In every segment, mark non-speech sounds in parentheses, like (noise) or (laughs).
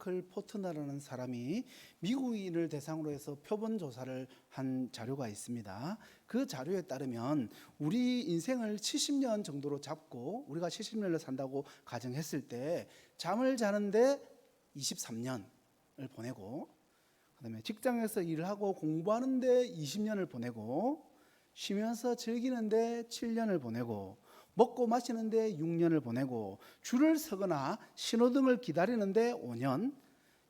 마이클 포트너라는 사람이 미국인을 대상으로 해서 표본 조사를 한 자료가 있습니다. 그 자료에 따르면 우리 인생을 70년 정도로 잡고 우리가 70년을 산다고 가정했을 때 잠을 자는데 23년을 보내고 그다음에 직장에서 일을 하고 공부하는데 20년을 보내고 쉬면서 즐기는데 7년을 보내고 먹고 마시는데 6년을 보내고 줄을 서거나 신호등을 기다리는데 5년,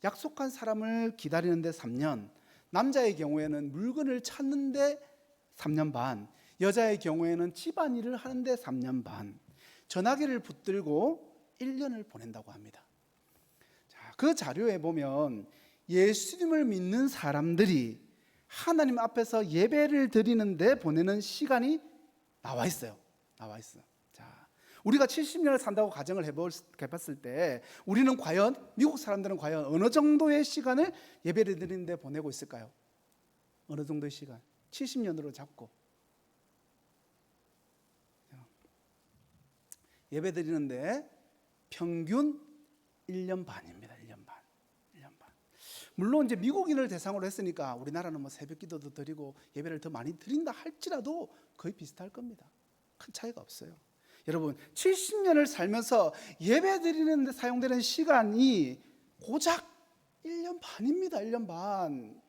약속한 사람을 기다리는데 3년, 남자의 경우에는 물건을 찾는데 3년 반, 여자의 경우에는 집안일을 하는데 3년 반, 전화기를 붙들고 1년을 보낸다고 합니다. 자, 그 자료에 보면 예수님을 믿는 사람들이 하나님 앞에서 예배를 드리는데 보내는 시간이 나와 있어요. 나와 있어. 자, 우리가 70년을 산다고 가정을 해봤을 때 우리는 과연 미국 사람들은 과연 어느 정도의 시간을 예배를 드리는데 보내고 있을까요? 어느 정도의 시간? 70년으로 잡고 예배 드리는데 평균 1년 반입니다. 1년 반. 1년 반. 물론 이제 미국인을 대상으로 했으니까 우리나라는 뭐 새벽 기도도 드리고 예배를 더 많이 드린다 할지라도 거의 비슷할 겁니다. 큰 차이가 없어요. 여러분, 70년을 살면서 예배 드리는 데 사용되는 시간이 고작 1년 반입니다. 1년 반.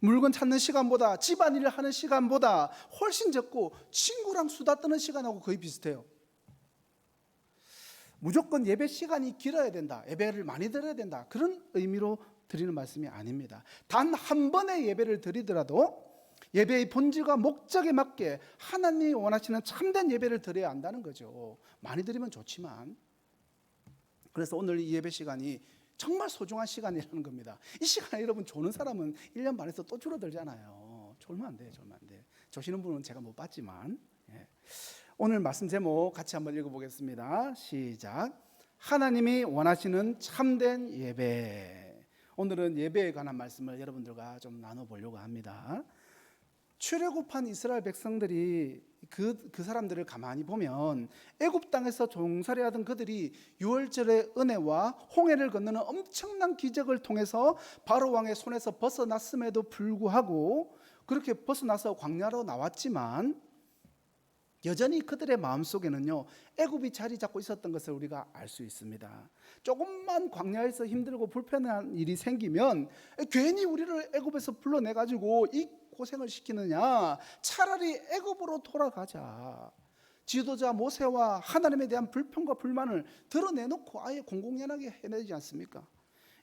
물건 찾는 시간보다 집안일을 하는 시간보다 훨씬 적고 친구랑 수다 떠는 시간하고 거의 비슷해요. 무조건 예배 시간이 길어야 된다. 예배를 많이 드려야 된다. 그런 의미로 드리는 말씀이 아닙니다. 단 한 번의 예배를 드리더라도 예배의 본질과 목적에 맞게 하나님이 원하시는 참된 예배를 드려야 한다는 거죠. 많이 드리면 좋지만. 그래서 오늘 이 예배 시간이 정말 소중한 시간이라는 겁니다. 이 시간에 여러분 조는 사람은 1년 반에서 또 줄어들잖아요. 졸면 안 돼, 졸면 안 돼. 조시는 분은 제가 못 봤지만. 예. 오늘 말씀 제목 같이 한번 읽어보겠습니다. 시작. 하나님이 원하시는 참된 예배. 오늘은 예배에 관한 말씀을 여러분들과 좀 나눠보려고 합니다. 출애굽한 이스라엘 백성들이 그, 그 사람들을 가만히 보면 애굽 땅에서 종살이하던 그들이 유월절의 은혜와 홍해를 건너는 엄청난 기적을 통해서 바로 왕의 손에서 벗어났음에도 불구하고 그렇게 벗어나서 광야로 나왔지만 여전히 그들의 마음속에는요 애굽이 자리 잡고 있었던 것을 우리가 알 수 있습니다. 조금만 광야에서 힘들고 불편한 일이 생기면 괜히 우리를 애굽에서 불러내 가지고 이 고생을 시키느냐 차라리 애굽으로 돌아가자. 지도자 모세와 하나님에 대한 불평과 불만을 드러내놓고 아예 공공연하게 해내지 않습니까?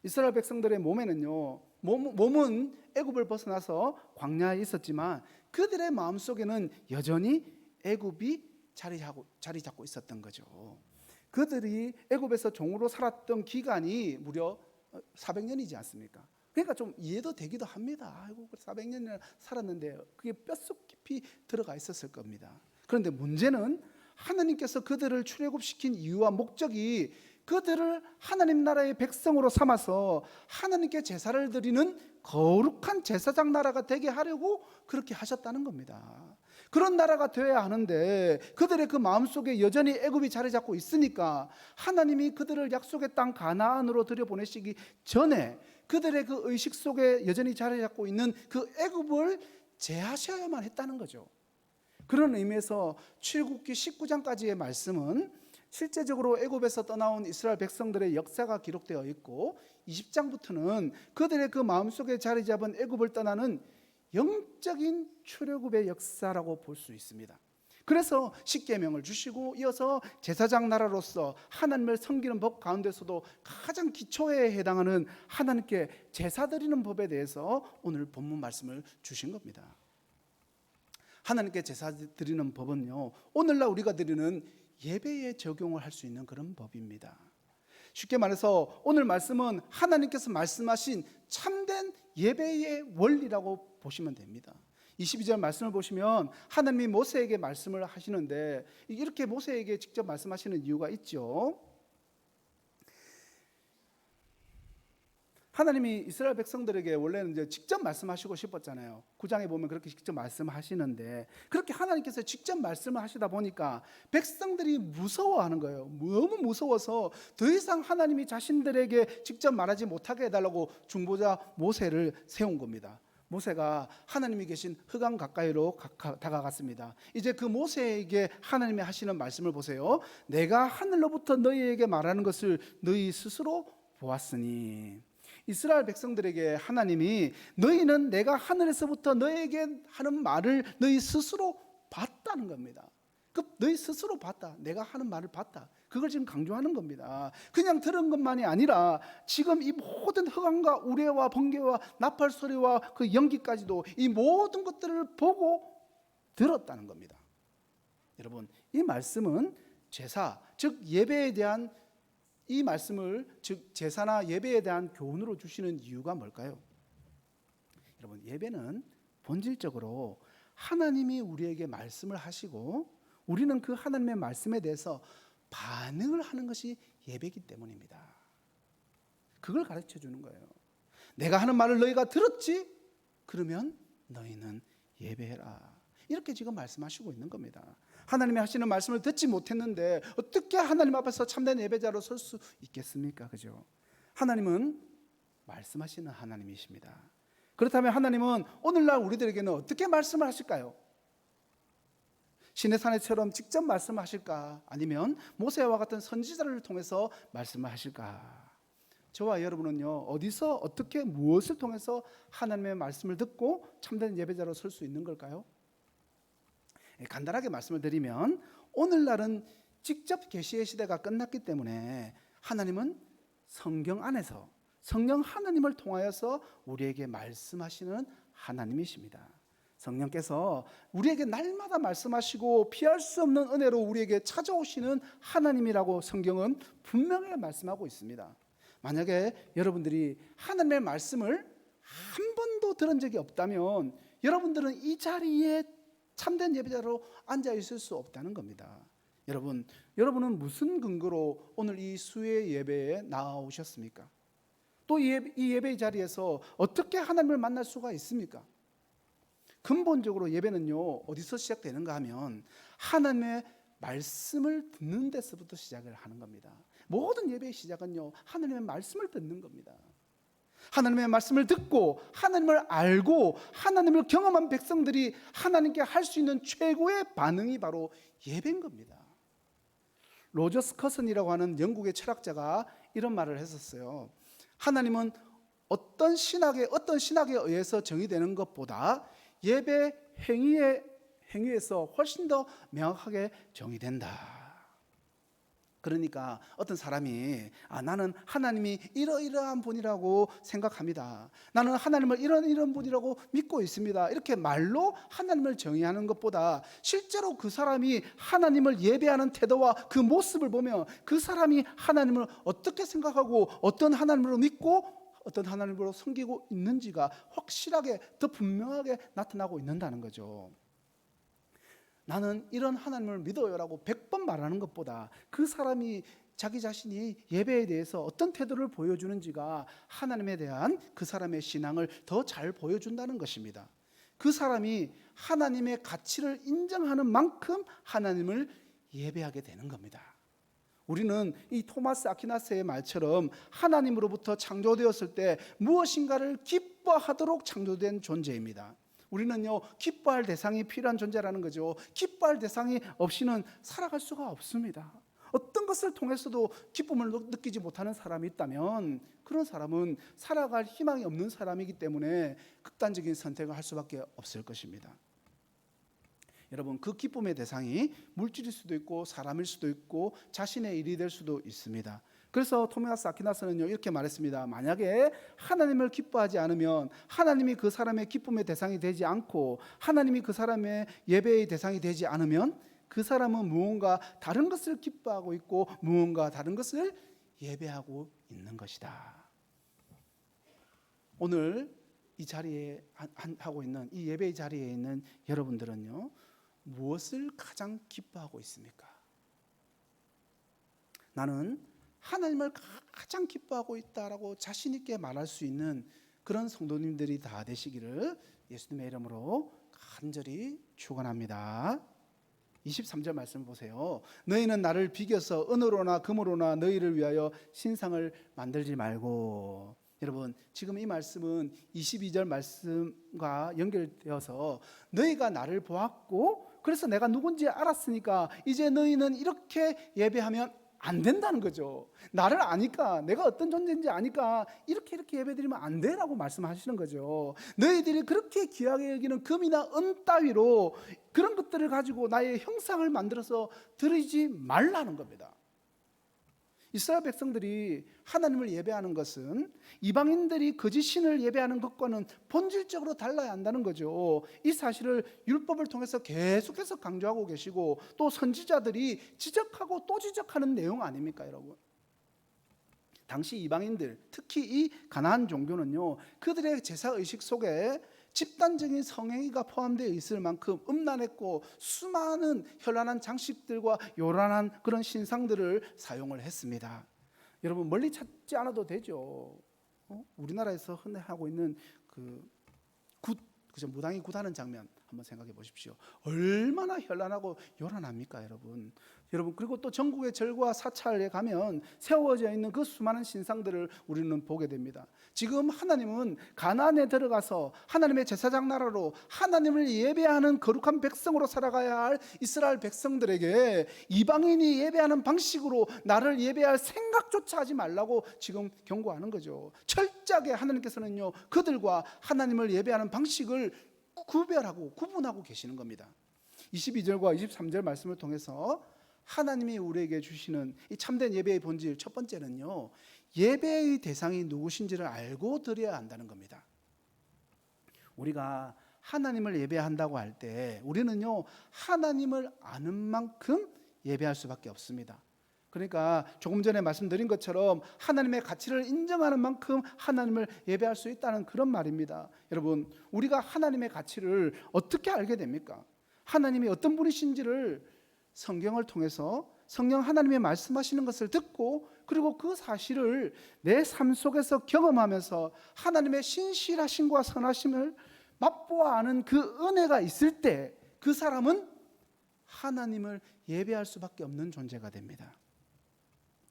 이스라엘 백성들의 몸에는요 몸, 몸은 애굽을 벗어나서 광야에 있었지만 그들의 마음 속에는 여전히 애굽이 자리 잡고 자리 잡고 있었던 거죠. 그들이 애굽에서 종으로 살았던 기간이 무려 400년이지 않습니까? 그러니까 좀 이해도 되기도 합니다. 아이고 400년이나 살았는데 그게 뼛속 깊이 들어가 있었을 겁니다. 그런데 문제는 하나님께서 그들을 출애굽시킨 이유와 목적이 그들을 하나님 나라의 백성으로 삼아서 하나님께 제사를 드리는 거룩한 제사장 나라가 되게 하려고 그렇게 하셨다는 겁니다. 그런 나라가 되어야 하는데 그들의 그 마음속에 여전히 애굽이 자리 잡고 있으니까 하나님이 그들을 약속의 땅 가나안으로 들여보내시기 전에 그들의 그 의식 속에 여전히 자리 잡고 있는 그 애굽을 제하셔야만 했다는 거죠. 그런 의미에서 출국기 19장까지의 말씀은 실제적으로 애굽에서 떠나온 이스라엘 백성들의 역사가 기록되어 있고 20장부터는 그들의 그 마음속에 자리 잡은 애굽을 떠나는 영적인 출애굽의 역사라고 볼 수 있습니다. 그래서 십계명을 주시고 이어서 제사장 나라로서 하나님을 섬기는 법 가운데서도 가장 기초에 해당하는 하나님께 제사 드리는 법에 대해서 오늘 본문 말씀을 주신 겁니다. 하나님께 제사 드리는 법은요. 오늘날 우리가 드리는 예배에 적용을 할 수 있는 그런 법입니다. 쉽게 말해서 오늘 말씀은 하나님께서 말씀하신 참된 예배의 원리라고 보시면 됩니다. 22절 말씀을 보시면 하나님이 모세에게 말씀을 하시는데 이렇게 모세에게 직접 말씀하시는 이유가 있죠. 하나님이 이스라엘 백성들에게 원래는 이제 직접 말씀하시고 싶었잖아요. 구장에 보면 그렇게 직접 말씀하시는데 그렇게 하나님께서 직접 말씀을 하시다 보니까 백성들이 무서워하는 거예요. 너무 무서워서 더 이상 하나님이 자신들에게 직접 말하지 못하게 해달라고 중보자 모세를 세운 겁니다. 모세가 하나님이 계신 흑암 가까이로 가까- 다가갔습니다. 이제 그 모세에게 하나님이 하시는 말씀을 보세요. 내가 하늘로부터 너희에게 말하는 것을 너희 스스로 보았으니 이스라엘 백성들에게 하나님이 너희는 내가 하늘에서부터 너희에게 하는 말을 너희 스스로 봤다는 겁니다. 그 너희 스스로 봤다. 내가 하는 말을 봤다. 그걸 지금 강조하는 겁니다. 그냥 들은 것만이 아니라 지금 이 모든 흑암과 우레와 번개와 나팔 소리와 그 연기까지도 이 모든 것들을 보고 들었다는 겁니다. 여러분, 이 말씀은 제사, 즉 예배에 대한 이 말씀을 즉 제사나 예배에 대한 교훈으로 주시는 이유가 뭘까요? 여러분, 예배는 본질적으로 하나님이 우리에게 말씀을 하시고 우리는 그 하나님의 말씀에 대해서 반응을 하는 것이 예배이기 때문입니다. 그걸 가르쳐 주는 거예요. 내가 하는 말을 너희가 들었지? 그러면 너희는 예배해라. 이렇게 지금 말씀하시고 있는 겁니다. 하나님이 하시는 말씀을 듣지 못했는데 어떻게 하나님 앞에서 참된 예배자로 설 수 있겠습니까? 그죠? 하나님은 말씀하시는 하나님이십니다. 그렇다면 하나님은 오늘날 우리들에게는 어떻게 말씀을 하실까요? 신의 산에처럼 직접 말씀하실까? 아니면 모세와 같은 선지자를 통해서 말씀을 하실까? 저와 여러분은요 어디서 어떻게 무엇을 통해서 하나님의 말씀을 듣고 참된 예배자로 설 수 있는 걸까요? 예, 간단하게 말씀을 드리면 오늘날은 직접 계시의 시대가 끝났기 때문에 하나님은 성경 안에서 성령 하나님을 통하여서 우리에게 말씀하시는 하나님이십니다. 성령께서 우리에게 날마다 말씀하시고 피할 수 없는 은혜로 우리에게 찾아오시는 하나님이라고 성경은 분명히 말씀하고 있습니다. 만약에 여러분들이 하나님의 말씀을 한 번도 들은 적이 없다면 여러분들은 이 자리에 참된 예배자로 앉아 있을 수 없다는 겁니다. 여러분, 여러분은 무슨 근거로 오늘 이 수의 예배에 나오셨습니까? 또 이 예배 자리에서 어떻게 하나님을 만날 수가 있습니까? 근본적으로 예배는요 어디서 시작되는가 하면 하나님의 말씀을 듣는 데서부터 시작을 하는 겁니다. 모든 예배의 시작은요 하나님의 말씀을 듣는 겁니다. 하나님의 말씀을 듣고 하나님을 알고 하나님을 경험한 백성들이 하나님께 할 수 있는 최고의 반응이 바로 예배인 겁니다. 로저 스 커슨이라고 하는 영국의 철학자가 이런 말을 했었어요. 하나님은 어떤 신학에 어떤 신학에 의해서 정의되는 것보다 예배 행위의 행위에서 훨씬 더 명확하게 정의된다. 그러니까 어떤 사람이 아 나는 하나님이 이러이러한 분이라고 생각합니다. 나는 하나님을 이런 이런 분이라고 믿고 있습니다. 이렇게 말로 하나님을 정의하는 것보다 실제로 그 사람이 하나님을 예배하는 태도와 그 모습을 보면 그 사람이 하나님을 어떻게 생각하고 어떤 하나님으로 믿고 어떤 하나님으로 섬기고 있는지가 확실하게 더 분명하게 나타나고 있는다는 거죠. 나는 이런 하나님을 믿어요라고 100번 말하는 것보다 그 사람이 자기 자신이 예배에 대해서 어떤 태도를 보여주는지가 하나님에 대한 그 사람의 신앙을 더 잘 보여준다는 것입니다. 그 사람이 하나님의 가치를 인정하는 만큼 하나님을 예배하게 되는 겁니다. 우리는 이 토마스 아퀴나스의 말처럼 하나님으로부터 창조되었을 때 무엇인가를 기뻐하도록 창조된 존재입니다. 우리는요 기뻐할 대상이 필요한 존재라는 거죠. 기뻐할 대상이 없이는 살아갈 수가 없습니다. 어떤 것을 통해서도 기쁨을 느끼지 못하는 사람이 있다면 그런 사람은 살아갈 희망이 없는 사람이기 때문에 극단적인 선택을 할 수밖에 없을 것입니다. 여러분 그 기쁨의 대상이 물질일 수도 있고 사람일 수도 있고 자신의 일이 될 수도 있습니다. 그래서 토마스 아퀴나스는요 이렇게 말했습니다. 만약에 하나님을 기뻐하지 않으면 하나님이 그 사람의 기쁨의 대상이 되지 않고 하나님이 그 사람의 예배의 대상이 되지 않으면 그 사람은 무언가 다른 것을 기뻐하고 있고 무언가 다른 것을 예배하고 있는 것이다. 오늘 이 자리에 하고 있는 이 예배의 자리에 있는 여러분들은요 무엇을 가장 기뻐하고 있습니까? 나는 하나님을 가장 기뻐하고 있다라고 자신 있게 말할 수 있는 그런 성도님들이 다 되시기를 예수님의 이름으로 간절히 축원합니다. 23절 말씀 보세요. 너희는 나를 비겨서 은으로나 금으로나 너희를 위하여 신상을 만들지 말고 여러분 지금 이 말씀은 22절 말씀과 연결되어서 너희가 나를 보았고 그래서 내가 누군지 알았으니까 이제 너희는 이렇게 예배하면 안 된다는 거죠. 나를 아니까 내가 어떤 존재인지 아니까 이렇게 이렇게 예배드리면 안 돼라고 말씀하시는 거죠. 너희들이 그렇게 귀하게 여기는 금이나 은 따위로 그런 것들을 가지고 나의 형상을 만들어서 드리지 말라는 겁니다. 이스라엘 백성들이 하나님을 예배하는 것은 이방인들이 거짓 신을 예배하는 것과는 본질적으로 달라야 한다는 거죠. 이 사실을 율법을 통해서 계속해서 강조하고 계시고 또 선지자들이 지적하고 또 지적하는 내용 아닙니까, 여러분? 당시 이방인들, 특히 이 가나안 종교는요. 그들의 제사 의식 속에 집단적인 성행위가 포함되어 있을 만큼 음란했고 수많은 현란한 장식들과 요란한 그런 신상들을 사용을 했습니다. 여러분 멀리 찾지 않아도 되죠. 어? 우리나라에서 흔히 하고 있는 그 굿, 그죠 무당이 굿하는 장면 한번 생각해 보십시오. 얼마나 현란하고 요란합니까, 여러분? 여러분 그리고 또 전국의 절과 사찰에 가면 세워져 있는 그 수많은 신상들을 우리는 보게 됩니다. 지금 하나님은 가나안에 들어가서 하나님의 제사장 나라로 하나님을 예배하는 거룩한 백성으로 살아가야 할 이스라엘 백성들에게 이방인이 예배하는 방식으로 나를 예배할 생각조차 하지 말라고 지금 경고하는 거죠. 철저하게 하나님께서는요 그들과 하나님을 예배하는 방식을 구별하고 구분하고 계시는 겁니다. 22절과 23절 말씀을 통해서 하나님이 우리에게 주시는 이 참된 예배의 본질 첫 번째는요. 예배의 대상이 누구신지를 알고 드려야 한다는 겁니다. 우리가 하나님을 예배한다고 할 때 우리는요. 하나님을 아는 만큼 예배할 수밖에 없습니다. 그러니까 조금 전에 말씀드린 것처럼 하나님의 가치를 인정하는 만큼 하나님을 예배할 수 있다는 그런 말입니다. 여러분, 우리가 하나님의 가치를 어떻게 알게 됩니까? 하나님이 어떤 분이신지를 성경을 통해서 성령 하나님의 말씀하시는 것을 듣고 그리고 그 사실을 내 삶 속에서 경험하면서 하나님의 신실하심과 선하심을 맛보아 아는 그 은혜가 있을 때 그 사람은 하나님을 예배할 수밖에 없는 존재가 됩니다.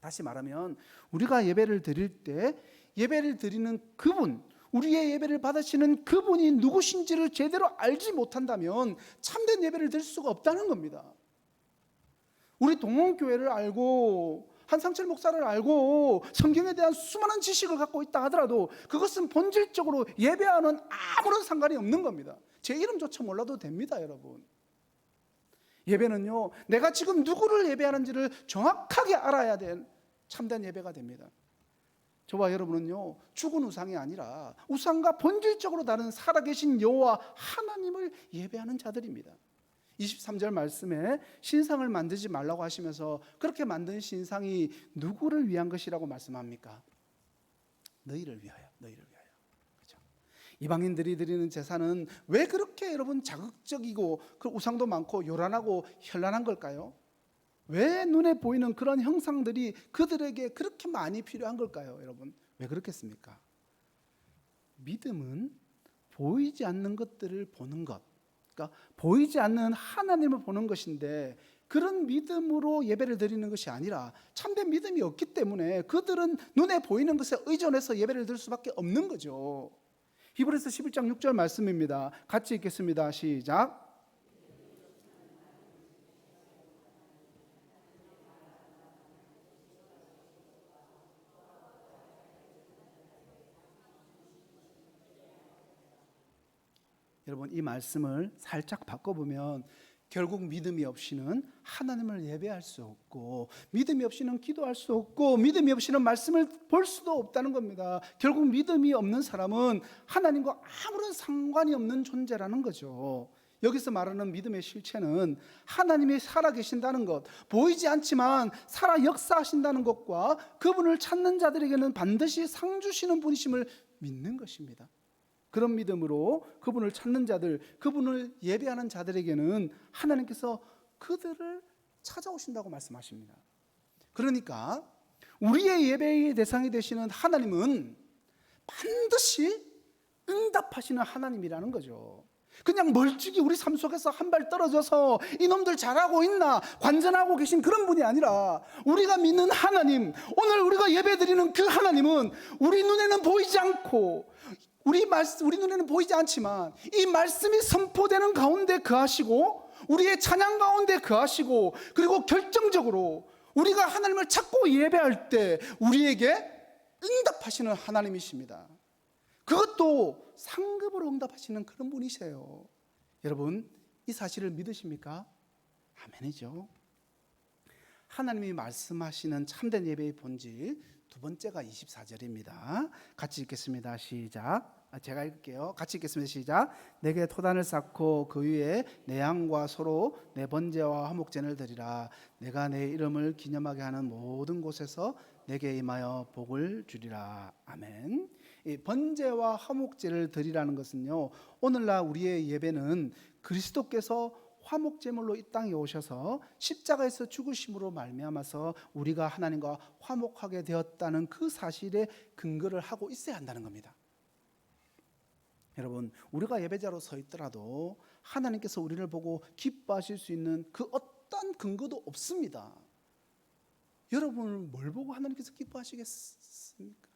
다시 말하면 우리가 예배를 드릴 때 예배를 드리는 그분, 우리의 예배를 받으시는 그분이 누구신지를 제대로 알지 못한다면 참된 예배를 드릴 수가 없다는 겁니다. 우리 동원교회를 알고 한상철 목사를 알고 성경에 대한 수많은 지식을 갖고 있다 하더라도 그것은 본질적으로 예배와는 아무런 상관이 없는 겁니다. 제 이름조차 몰라도 됩니다, 여러분. 예배는요, 내가 지금 누구를 예배하는지를 정확하게 알아야 될 참된 예배가 됩니다. 저와 여러분은요, 죽은 우상이 아니라 우상과 본질적으로 다른 살아계신 여호와 하나님을 예배하는 자들입니다. 23절 말씀에 신상을 만들지 말라고 하시면서 그렇게 만든 신상이 누구를 위한 것이라고 말씀합니까? 너희를 위하여, 너희를 위하여. 그렇죠? 이방인들이 드리는 제사는 왜 그렇게 여러분 자극적이고 그 우상도 많고 요란하고 현란한 걸까요? 왜 눈에 보이는 그런 형상들이 그들에게 그렇게 많이 필요한 걸까요, 여러분? 왜 그렇겠습니까? 믿음은 보이지 않는 것들을 보는 것. 그러니까 보이지 않는 하나님을 보는 것인데 그런 믿음으로 예배를 드리는 것이 아니라 참된 믿음이 없기 때문에 그들은 눈에 보이는 것에 의존해서 예배를 드릴 수밖에 없는 거죠. 히브리서 11장 6절 말씀입니다. 같이 읽겠습니다. 시작. 여러분 이 말씀을 살짝 바꿔보면 결국 믿음이 없이는 하나님을 예배할 수 없고 믿음이 없이는 기도할 수 없고 믿음이 없이는 말씀을 볼 수도 없다는 겁니다. 결국 믿음이 없는 사람은 하나님과 아무런 상관이 없는 존재라는 거죠. 여기서 말하는 믿음의 실체는 하나님이 살아계신다는 것, 보이지 않지만 살아 역사하신다는 것과 그분을 찾는 자들에게는 반드시 상 주시는 분이심을 믿는 것입니다. 그런 믿음으로 그분을 찾는 자들, 그분을 예배하는 자들에게는 하나님께서 그들을 찾아오신다고 말씀하십니다. 그러니까 우리의 예배의 대상이 되시는 하나님은 반드시 응답하시는 하나님이라는 거죠. 그냥 멀찍이 우리 삶 속에서 한 발 떨어져서 이놈들 잘하고 있나 관전하고 계신 그런 분이 아니라 우리가 믿는 하나님, 오늘 우리가 예배 드리는 그 하나님은 우리 눈에는 보이지 않고 우리 말씀 우리 눈에는 보이지 않지만 이 말씀이 선포되는 가운데 거하시고 우리의 찬양 가운데 거하시고 그리고 결정적으로 우리가 하나님을 찾고 예배할 때 우리에게 응답하시는 하나님이십니다. 그것도 상급으로 응답하시는 그런 분이세요. 여러분, 이 사실을 믿으십니까? 아멘이죠. 하나님이 말씀하시는 참된 예배의 본질 두 번째가 24절입니다. 같이 읽겠습니다. 시작. 아, 제가 읽을게요. 같이 읽겠습니다. 시작. 내게 토단을 쌓고 그 위에 내 양과 소로 내 번제와 화목제를 드리라. 내가 내 이름을 기념하게 하는 모든 곳에서 내게 임하여 복을 주리라. 아멘. 이 번제와 화목제를 드리라는 것은요. 오늘날 우리의 예배는 그리스도께서 화목제물로 이 땅에 오셔서 십자가에서 죽으심으로 말미암아서 우리가 하나님과 화목하게 되었다는 그 사실에 근거를 하고 있어야 한다는 겁니다. 여러분, 우리가 예배자로 서 있더라도 하나님께서 우리를 보고 기뻐하실 수 있는 그 어떤 근거도 없습니다. 여러분을 뭘 보고 하나님께서 기뻐하시겠습니까?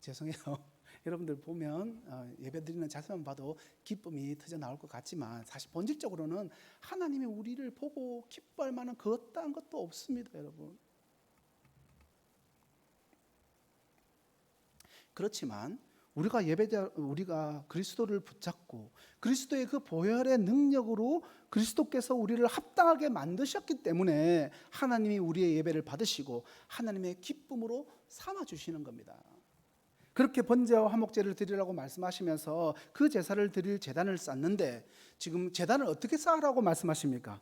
죄송해요. (laughs) 여러분들 보면 어, 예배드리는 자세만 봐도 기쁨이 터져 나올 것 같지만 사실 본질적으로는 하나님이 우리를 보고 기뻐할 만한 그 어떠한 것도 없습니다, 여러분. 그렇지만 우리가 예배자 우리가 그리스도를 붙잡고 그리스도의 그 보혈의 능력으로 그리스도께서 우리를 합당하게 만드셨기 때문에 하나님이 우리의 예배를 받으시고 하나님의 기쁨으로 삼아 주시는 겁니다. 그렇게 번제와 화목제를 드리라고 말씀하시면서 그 제사를 드릴 제단을 쌓는데 지금 제단을 어떻게 쌓으라고 말씀하십니까?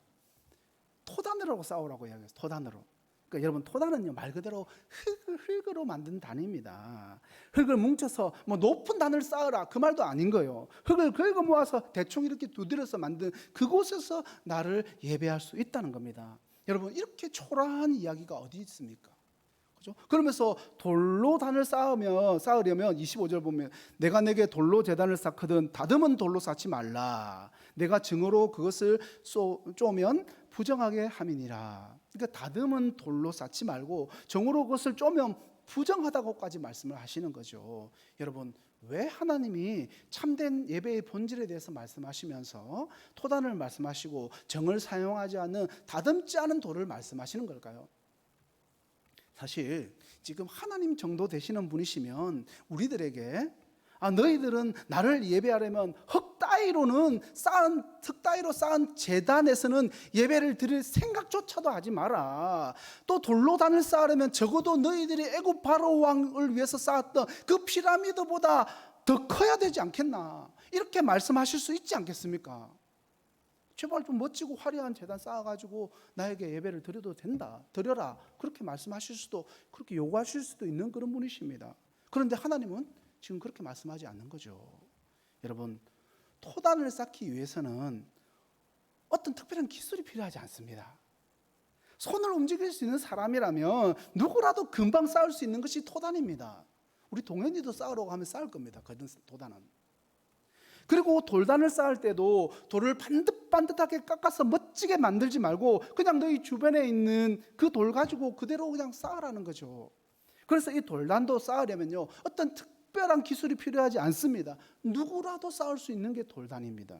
토단으로 쌓으라고 이야기해요. 토단으로. 그러니까 여러분 토단은요 말 그대로 흙을 흙으로 만든 단입니다. 흙을 뭉쳐서 뭐 높은 단을 쌓으라 그 말도 아닌 거예요. 흙을 긁어 모아서 대충 이렇게 두드려서 만든 그곳에서 나를 예배할 수 있다는 겁니다. 여러분 이렇게 초라한 이야기가 어디 있습니까? 그죠? 그러면서 돌로 단을 쌓으면 쌓으려면 25절 보면 내가 내게 돌로 재단을 쌓거든 다듬은 돌로 쌓지 말라. 내가 증오로 그것을 쏘, 쪼면 부정하게 함이니라. 그러니까 다듬은 돌로 쌓지 말고 정으로 그것을 쪼면 부정하다고까지 말씀을 하시는 거죠. 여러분 왜 하나님이 참된 예배의 본질에 대해서 말씀하시면서 토단을 말씀하시고 정을 사용하지 않는 다듬지 않은 돌을 말씀하시는 걸까요? 사실 지금 하나님 정도 되시는 분이시면 우리들에게 아 너희들은 나를 예배하려면 흙 따위로는 쌓은 흙 따위로 쌓은 제단에서는 예배를 드릴 생각조차도 하지 마라. 또 돌로 단을 쌓으려면 적어도 너희들이 애굽 바로 왕을 위해서 쌓았던 그 피라미드보다 더 커야 되지 않겠나? 이렇게 말씀하실 수 있지 않겠습니까? 제발 좀 멋지고 화려한 재단 쌓아가지고 나에게 예배를 드려도 된다. 드려라. 그렇게 말씀하실 수도 그렇게 요구하실 수도 있는 그런 분이십니다. 그런데 하나님은 지금 그렇게 말씀하지 않는 거죠. 여러분 토단을 쌓기 위해서는 어떤 특별한 기술이 필요하지 않습니다. 손을 움직일 수 있는 사람이라면 누구라도 금방 쌓을 수 있는 것이 토단입니다. 우리 동현이도 쌓으라고 하면 쌓을 겁니다. 그 도단은. 그리고 돌단을 쌓을 때도 돌을 반듯반듯하게 깎아서 멋지게 만들지 말고 그냥 너희 주변에 있는 그 돌 가지고 그대로 그냥 쌓으라는 거죠. 그래서 이 돌단도 쌓으려면요. 어떤 특 별한 기술이 필요하지 않습니다. 누구라도 쌓을 수 있는 게 돌단입니다.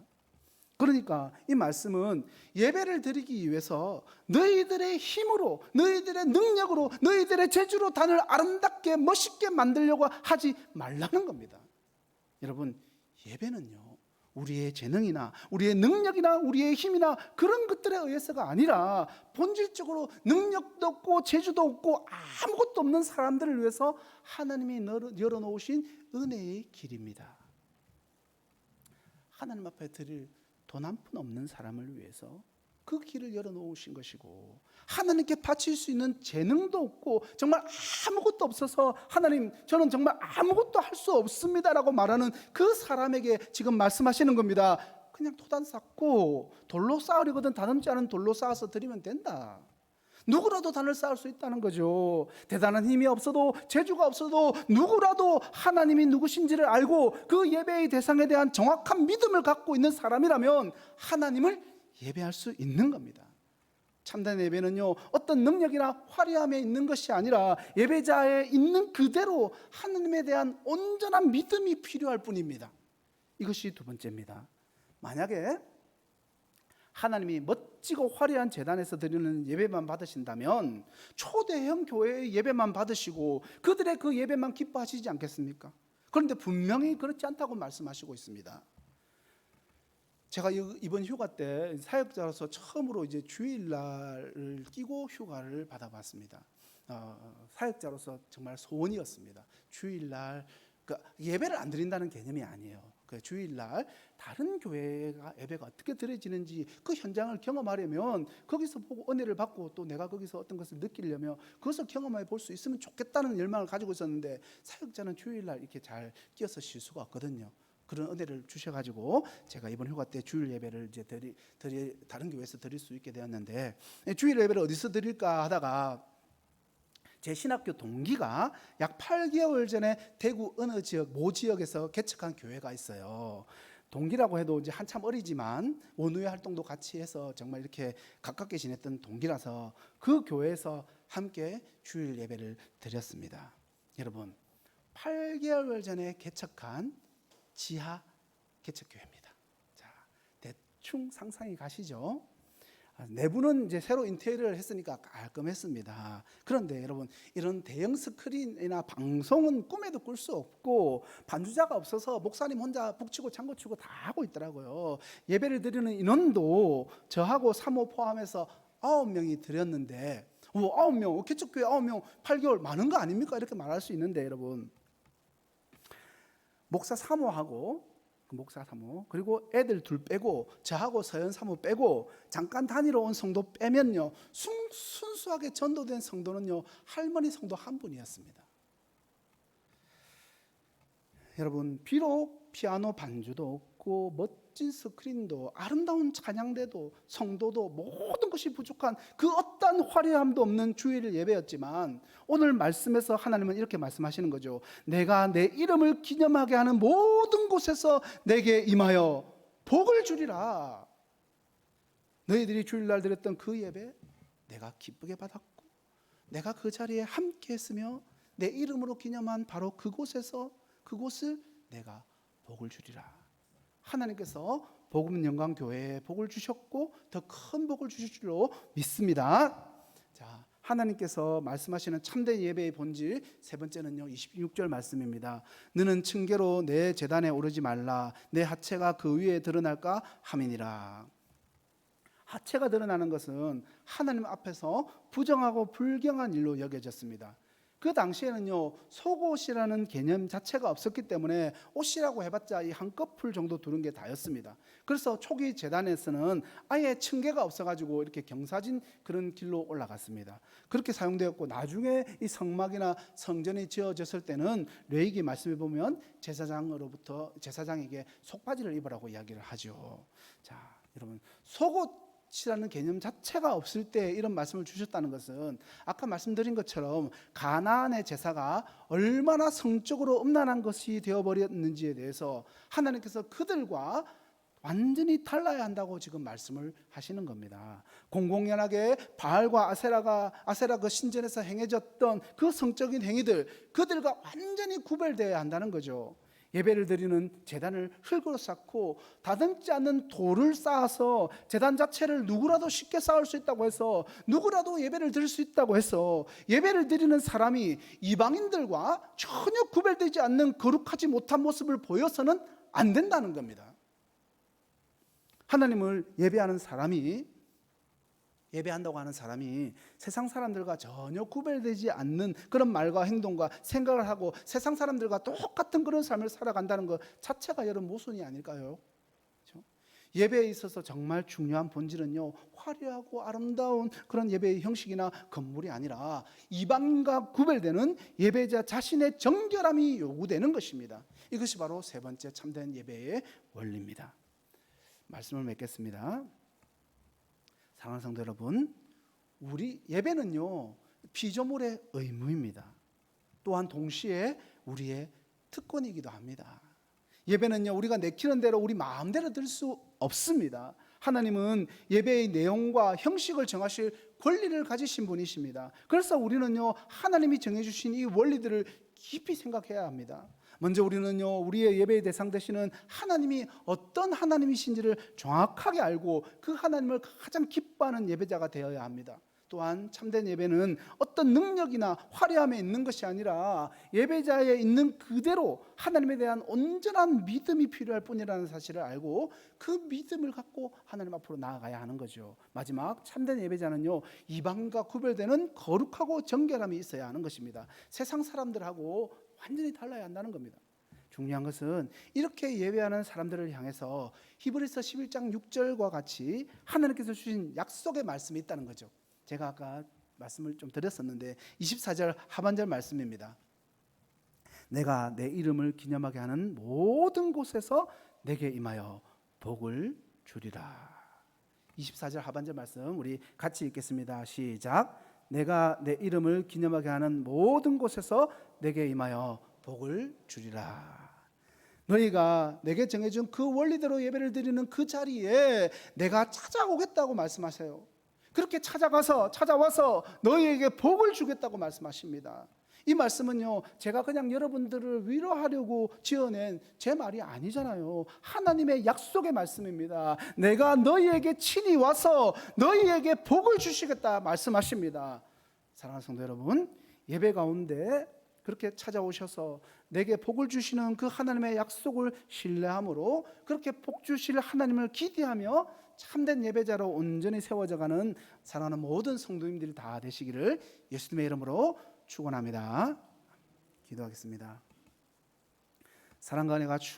그러니까 이 말씀은 예배를 드리기 위해서 너희들의 힘으로, 너희들의 능력으로, 너희들의 재주로 단을 아름답게 멋있게 만들려고 하지 말라는 겁니다. 여러분, 예배는요. 우리의 재능이나 우리의 능력이나 우리의 힘이나 그런 것들에 의해서가 아니라 본질적으로 능력도 없고 재주도 없고 아무것도 없는 사람들을 위해서 하나님이 열어놓으신 은혜의 길입니다. 하나님 앞에 드릴 돈 한 푼 없는 사람을 위해서 그 길을 열어놓으신 것이고 하나님께 바칠 수 있는 재능도 없고 정말 아무것도 없어서 하나님 저는 정말 아무것도 할 수 없습니다라고 말하는 그 사람에게 지금 말씀하시는 겁니다. 그냥 토단 쌓고 돌로 쌓으려거든 다듬지 않은 돌로 쌓아서 드리면 된다. 누구라도 단을 쌓을 수 있다는 거죠. 대단한 힘이 없어도 재주가 없어도 누구라도 하나님이 누구신지를 알고 그 예배의 대상에 대한 정확한 믿음을 갖고 있는 사람이라면 하나님을 예배할 수 있는 겁니다. 참된 예배는요 어떤 능력이나 화려함에 있는 것이 아니라 예배자의 있는 그대로 하나님에 대한 온전한 믿음이 필요할 뿐입니다. 이것이 두 번째입니다. 만약에 하나님이 멋지고 화려한 재단에서 드리는 예배만 받으신다면 초대형 교회의 예배만 받으시고 그들의 그 예배만 기뻐하시지 않겠습니까? 그런데 분명히 그렇지 않다고 말씀하시고 있습니다. 제가 이- 이번 휴가 때 사역자로서 처음으로 이제 주일날을 끼고 휴가를 받아봤습니다. 어, 사역자로서 정말 소원이었습니다. 주일날 그 예배를 안 드린다는 개념이 아니에요. 그 주일날 다른 교회가 예배가 어떻게 드려지는지 그 현장을 경험하려면 거기서 보고 은혜를 받고 또 내가 거기서 어떤 것을 느끼려면 그것을 경험해 볼 수 있으면 좋겠다는 열망을 가지고 있었는데 사역자는 주일날 이렇게 잘 끼어서 쉴 수가 없거든요. 그런 은혜를 주셔가지고 제가 이번 휴가 때 주일 예배를 이제 드리, 드리 다른 교회에서 드릴 수 있게 되었는데 주일 예배를 어디서 드릴까 하다가 제 신학교 동기가 약 8개월 전에 대구 어느 지역 모 지역에서 개척한 교회가 있어요. 동기라고 해도 이제 한참 어리지만 원우회 활동도 같이 해서 정말 이렇게 가깝게 지냈던 동기라서 그 교회에서 함께 주일 예배를 드렸습니다. 여러분, 8개월 전에 개척한 지하 개척교회입니다. 자, 대충 상상이 가시죠? 아, 내부는 이제 새로 인테리어를 했으니까 깔끔했습니다. 그런데 여러분 이런 대형 스크린이나 방송은 꿈에도 꿀 수 없고 반주자가 없어서 목사님 혼자 북치고 장구치고 다 하고 있더라고요. 예배를 드리는 인원도 저하고 사모 포함해서 아홉 명이 드렸는데 오, 아홉 명, 개척교회 아홉 명, 8개월 많은 거 아닙니까? 이렇게 말할 수 있는데 여러분 목사 사모하고 그 목사 사모 그리고 애들 둘 빼고 저하고 서연 사모 빼고 잠깐 다니러 온 성도 빼면요 순, 순수하게 전도된 성도는요 할머니 성도 한 분이었습니다. 여러분 비록 피아노 반주도 없고 멋 진 스크린도 아름다운 찬양대도 성도도 모든 것이 부족한 그 어떤 화려함도 없는 주일 예배였지만 오늘 말씀에서 하나님은 이렇게 말씀하시는 거죠. 내가 내 이름을 기념하게 하는 모든 곳에서 내게 임하여 복을 주리라. 너희들이 주일날 드렸던 그 예배 내가 기쁘게 받았고 내가 그 자리에 함께 했으며 내 이름으로 기념한 바로 그곳에서 그곳을 내가 복을 주리라. 하나님께서 복음 영광 교회에 복을 주셨고 더 큰 복을 주실 줄로 믿습니다. 자, 하나님께서 말씀하시는 참된 예배의 본질 세 번째는요. 26절 말씀입니다. 너는 층계로 내 제단에 오르지 말라. 내 하체가 그 위에 드러날까 함이니라. 하체가 드러나는 것은 하나님 앞에서 부정하고 불경한 일로 여겨졌습니다. 그 당시에는요 속옷이라는 개념 자체가 없었기 때문에 옷이라고 해봤자 이 한 꺼풀 정도 두른 게 다였습니다. 그래서 초기 재단에서는 아예 층계가 없어가지고 이렇게 경사진 그런 길로 올라갔습니다. 그렇게 사용되었고 나중에 이 성막이나 성전이 지어졌을 때는 레이기 말씀해 보면 제사장으로부터 제사장에게 속바지를 입으라고 이야기를 하죠. 자 여러분 속옷 이라는 개념 자체가 없을 때 이런 말씀을 주셨다는 것은 아까 말씀드린 것처럼 가나안의 제사가 얼마나 성적으로 음란한 것이 되어버렸는지에 대해서 하나님께서 그들과 완전히 달라야 한다고 지금 말씀을 하시는 겁니다. 공공연하게 바알과 아세라가 아세라 그 신전에서 행해졌던 그 성적인 행위들 그들과 완전히 구별되어야 한다는 거죠. 예배를 드리는 재단을 흙으로 쌓고 다듬지 않는 돌을 쌓아서 재단 자체를 누구라도 쉽게 쌓을 수 있다고 해서 누구라도 예배를 드릴 수 있다고 해서 예배를 드리는 사람이 이방인들과 전혀 구별되지 않는 거룩하지 못한 모습을 보여서는 안 된다는 겁니다. 하나님을 예배하는 사람이 예배한다고 하는 사람이 세상 사람들과 전혀 구별되지 않는 그런 말과 행동과 생각을 하고 세상 사람들과 똑같은 그런 삶을 살아간다는 것 자체가 여러분 모순이 아닐까요? 그렇죠? 예배에 있어서 정말 중요한 본질은요 화려하고 아름다운 그런 예배의 형식이나 건물이 아니라 이방과 구별되는 예배자 자신의 정결함이 요구되는 것입니다. 이것이 바로 세 번째 참된 예배의 원리입니다. 말씀을 맺겠습니다. 사랑하는 성도 여러분, 우리 예배는요 피조물의 의무입니다. 또한 동시에 우리의 특권이기도 합니다. 예배는요 우리가 내키는 대로 우리 마음대로 들 수 없습니다. 하나님은 예배의 내용과 형식을 정하실 권리를 가지신 분이십니다. 그래서 우리는요 하나님이 정해주신 이 원리들을 깊이 생각해야 합니다. 먼저 우리는요 우리의 예배의 대상 되시는 하나님이 어떤 하나님이신지를 정확하게 알고 그 하나님을 가장 기뻐하는 예배자가 되어야 합니다. 또한 참된 예배는 어떤 능력이나 화려함에 있는 것이 아니라 예배자에 있는 그대로 하나님에 대한 온전한 믿음이 필요할 뿐이라는 사실을 알고 그 믿음을 갖고 하나님 앞으로 나아가야 하는 거죠. 마지막 참된 예배자는요 이방과 구별되는 거룩하고 정결함이 있어야 하는 것입니다. 세상 사람들하고 완전히 달라야 한다는 겁니다. 중요한 것은 이렇게 예배하는 사람들을 향해서 히브리서 11장 6절과 같이 하나님께서 주신 약속의 말씀이 있다는 거죠. 제가 아까 말씀을 좀 드렸었는데 24절 하반절 말씀입니다. 내가 내 이름을 기념하게 하는 모든 곳에서 내게 임하여 복을 주리라. 24절 하반절 말씀 우리 같이 읽겠습니다. 시작. 내가 내 이름을 기념하게 하는 모든 곳에서 내게 임하여 복을 주리라. 너희가 내게 정해준 그 원리대로 예배를 드리는 그 자리에 내가 찾아오겠다고 말씀하세요. 그렇게 찾아가서 찾아와서 너희에게 복을 주겠다고 말씀하십니다. 이 말씀은요, 제가 그냥 여러분들을 위로하려고 지어낸 제 말이 아니잖아요. 하나님의 약속의 말씀입니다. 내가 너희에게 친히 와서 너희에게 복을 주시겠다 말씀하십니다. 사랑하는 성도 여러분, 예배 가운데 그렇게 찾아오셔서 내게 복을 주시는 그 하나님의 약속을 신뢰함으로 그렇게 복 주실 하나님을 기대하며 참된 예배자로 온전히 세워져가는 사랑하는 모든 성도님들이 다 되시기를 예수님의 이름으로 축원합니다. 기도하겠습니다. 사랑과 은혜가 충